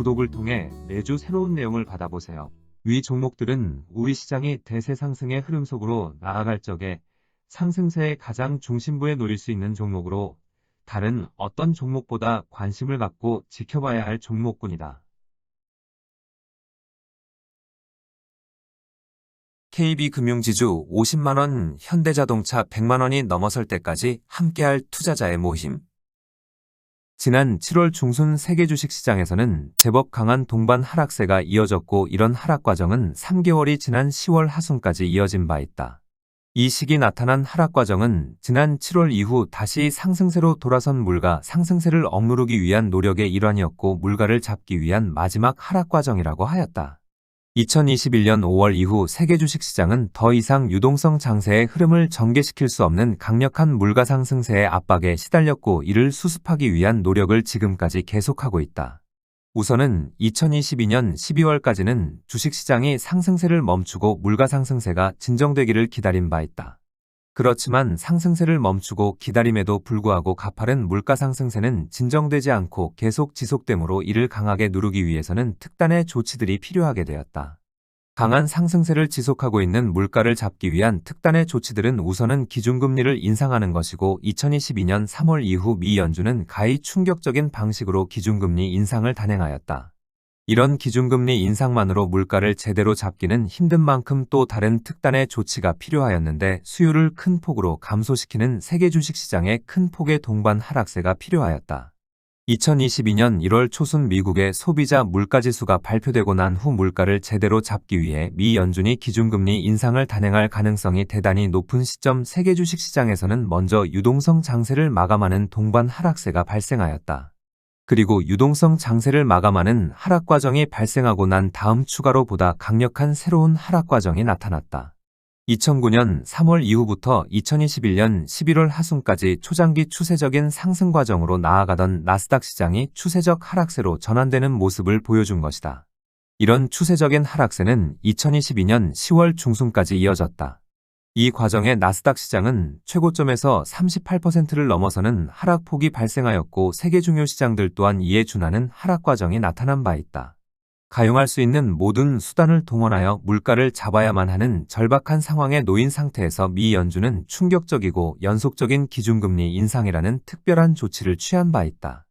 구독을 통해 매주 새로운 내용을 받아보세요. 위 종목들은 우리 시장이 대세 상승의 흐름 속으로 나아갈 적에 상승세의 가장 중심부에 놓일 수 있는 종목으로 다른 어떤 종목보다 관심을 갖고 지켜봐야 할 종목군이다. KB금융지주 50만원, 현대자동차 100만원이 넘어설 때까지 함께할 투자자의 모임. 지난 7월 중순 세계 주식시장에서는 제법 강한 동반 하락세가 이어졌고 이런 하락 과정은 3개월이 지난 10월 하순까지 이어진 바 있다. 이 시기 나타난 하락 과정은 지난 7월 이후 다시 상승세로 돌아선 물가 상승세를 억누르기 위한 노력의 일환이었고 물가를 잡기 위한 마지막 하락 과정이라고 하였다. 2021년 5월 이후 세계 주식시장은 더 이상 유동성 장세의 흐름을 전개시킬 수 없는 강력한 물가 상승세의 압박에 시달렸고 이를 수습하기 위한 노력을 지금까지 계속하고 있다. 우선은 2022년 12월까지는 주식시장이 상승세를 멈추고 물가 상승세가 진정되기를 기다린 바 있다. 그렇지만 상승세를 멈추고 기다림에도 불구하고 가파른 물가 상승세는 진정되지 않고 계속 지속되므로 이를 강하게 누르기 위해서는 특단의 조치들이 필요하게 되었다. 강한 상승세를 지속하고 있는 물가를 잡기 위한 특단의 조치들은 우선은 기준금리를 인상하는 것이고 2022년 3월 이후 미 연준은 가히 충격적인 방식으로 기준금리 인상을 단행하였다. 이런 기준금리 인상만으로 물가를 제대로 잡기는 힘든 만큼 또 다른 특단의 조치가 필요하였는데 수요를 큰 폭으로 감소시키는 세계 주식시장의 큰 폭의 동반 하락세가 필요하였다. 2022년 1월 초순 미국의 소비자 물가지수가 발표되고 난 후 물가를 제대로 잡기 위해 미 연준이 기준금리 인상을 단행할 가능성이 대단히 높은 시점 세계 주식시장에서는 먼저 유동성 장세를 마감하는 동반 하락세가 발생하였다. 그리고 유동성 장세를 마감하는 하락 과정이 발생하고 난 다음 추가로 보다 강력한 새로운 하락 과정이 나타났다. 2009년 3월 이후부터 2021년 11월 하순까지 초장기 추세적인 상승 과정으로 나아가던 나스닥 시장이 추세적 하락세로 전환되는 모습을 보여준 것이다. 이런 추세적인 하락세는 2022년 10월 중순까지 이어졌다. 이 과정에 나스닥 시장은 최고점에서 38%를 넘어서는 하락폭이 발생하였고 세계 중요 시장들 또한 이에 준하는 하락 과정이 나타난 바 있다. 가용할 수 있는 모든 수단을 동원하여 물가를 잡아야만 하는 절박한 상황에 놓인 상태에서 미 연준은 충격적이고 연속적인 기준금리 인상이라는 특별한 조치를 취한 바 있다.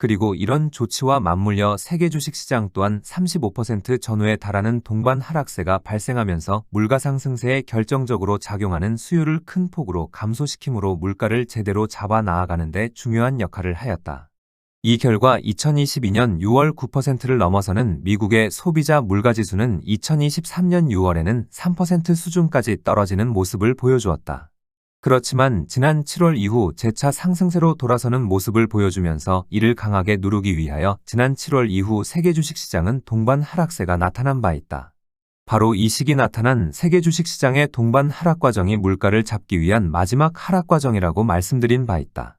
그리고 이런 조치와 맞물려 세계 주식시장 또한 35% 전후에 달하는 동반 하락세가 발생하면서 물가 상승세에 결정적으로 작용하는 수요를 큰 폭으로 감소시키므로 물가를 제대로 잡아 나아가는 데 중요한 역할을 하였다. 이 결과 2022년 6월 9%를 넘어서는 미국의 소비자 물가지수는 2023년 6월에는 3% 수준까지 떨어지는 모습을 보여주었다. 그렇지만 지난 7월 이후 재차 상승세로 돌아서는 모습을 보여주면서 이를 강하게 누르기 위하여 지난 7월 이후 세계 주식시장은 동반 하락세가 나타난 바 있다. 바로 이 시기 나타난 세계 주식시장의 동반 하락 과정이 물가를 잡기 위한 마지막 하락 과정이라고 말씀드린 바 있다.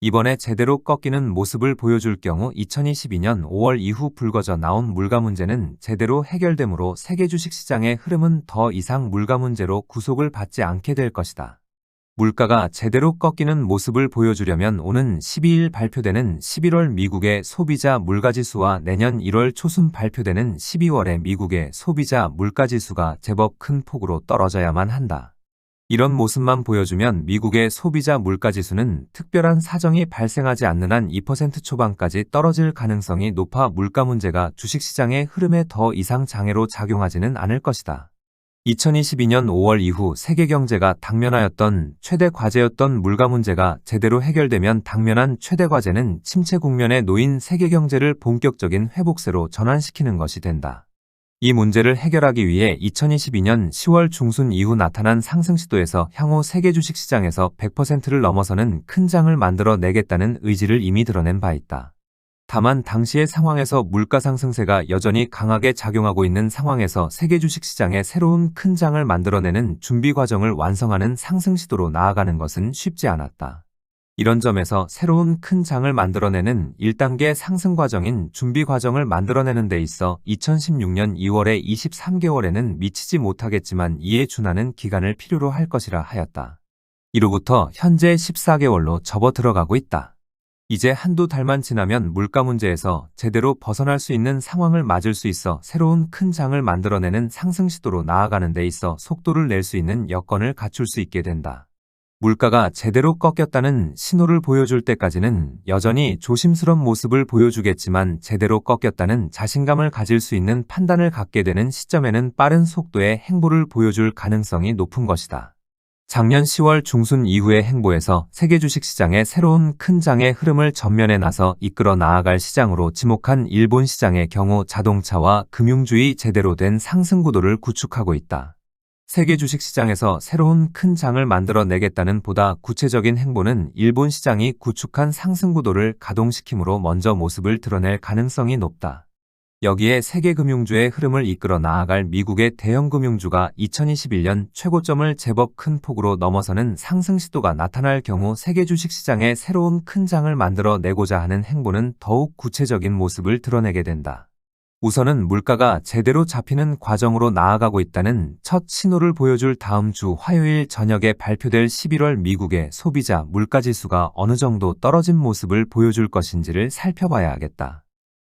이번에 제대로 꺾이는 모습을 보여줄 경우 2022년 5월 이후 불거져 나온 물가 문제는 제대로 해결되므로 세계 주식시장의 흐름은 더 이상 물가 문제로 구속을 받지 않게 될 것이다. 물가가 제대로 꺾이는 모습을 보여주려면 오는 12일 발표되는 11월 미국의 소비자 물가지수와 내년 1월 초순 발표되는 12월의 미국의 소비자 물가지수가 제법 큰 폭으로 떨어져야만 한다. 이런 모습만 보여주면 미국의 소비자 물가지수는 특별한 사정이 발생하지 않는 한 2% 초반까지 떨어질 가능성이 높아 물가 문제가 주식시장의 흐름에 더 이상 장애로 작용하지는 않을 것이다. 2022년 5월 이후 세계 경제가 당면하였던 최대 과제였던 물가 문제가 제대로 해결되면 당면한 최대 과제는 침체 국면에 놓인 세계 경제를 본격적인 회복세로 전환시키는 것이 된다. 이 문제를 해결하기 위해 2022년 10월 중순 이후 나타난 상승 시도에서 향후 세계 주식시장에서 100%를 넘어서는 큰 장을 만들어 내겠다는 의지를 이미 드러낸 바 있다. 다만 당시의 상황에서 물가 상승세가 여전히 강하게 작용하고 있는 상황에서 세계 주식 시장에 새로운 큰 장을 만들어내는 준비 과정을 완성하는 상승 시도로 나아가는 것은 쉽지 않았다. 이런 점에서 새로운 큰 장을 만들어내는 1단계 상승 과정인 준비 과정을 만들어내는 데 있어 2016년 2월에 23개월에는 미치지 못하겠지만 이에 준하는 기간을 필요로 할 것이라 하였다. 이로부터 현재 14개월로 접어 들어가고 있다. 이제 한두 달만 지나면 물가 문제에서 제대로 벗어날 수 있는 상황을 맞을 수 있어 새로운 큰 장을 만들어내는 상승 시도로 나아가는 데 있어 속도를 낼 수 있는 여건을 갖출 수 있게 된다. 물가가 제대로 꺾였다는 신호를 보여줄 때까지는 여전히 조심스런 모습을 보여주겠지만 제대로 꺾였다는 자신감을 가질 수 있는 판단을 갖게 되는 시점에는 빠른 속도의 행보를 보여줄 가능성이 높은 것이다. 작년 10월 중순 이후의 행보에서 세계 주식시장의 새로운 큰 장의 흐름을 전면에 나서 이끌어 나아갈 시장으로 지목한 일본 시장의 경우 자동차와 금융주의 제대로 된 상승 구도를 구축하고 있다. 세계 주식시장에서 새로운 큰 장을 만들어내겠다는 보다 구체적인 행보는 일본 시장이 구축한 상승 구도를 가동시킴으로 먼저 모습을 드러낼 가능성이 높다. 여기에 세계 금융주의 흐름을 이끌어 나아갈 미국의 대형 금융주가 2021년 최고점을 제법 큰 폭으로 넘어서는 상승 시도가 나타날 경우 세계 주식시장에 새로운 큰 장을 만들어 내고자 하는 행보는 더욱 구체적인 모습을 드러내게 된다. 우선은 물가가 제대로 잡히는 과정으로 나아가고 있다는 첫 신호를 보여줄 다음 주 화요일 저녁에 발표될 11월 미국의 소비자 물가지수가 어느 정도 떨어진 모습을 보여줄 것인지를 살펴봐야 하겠다.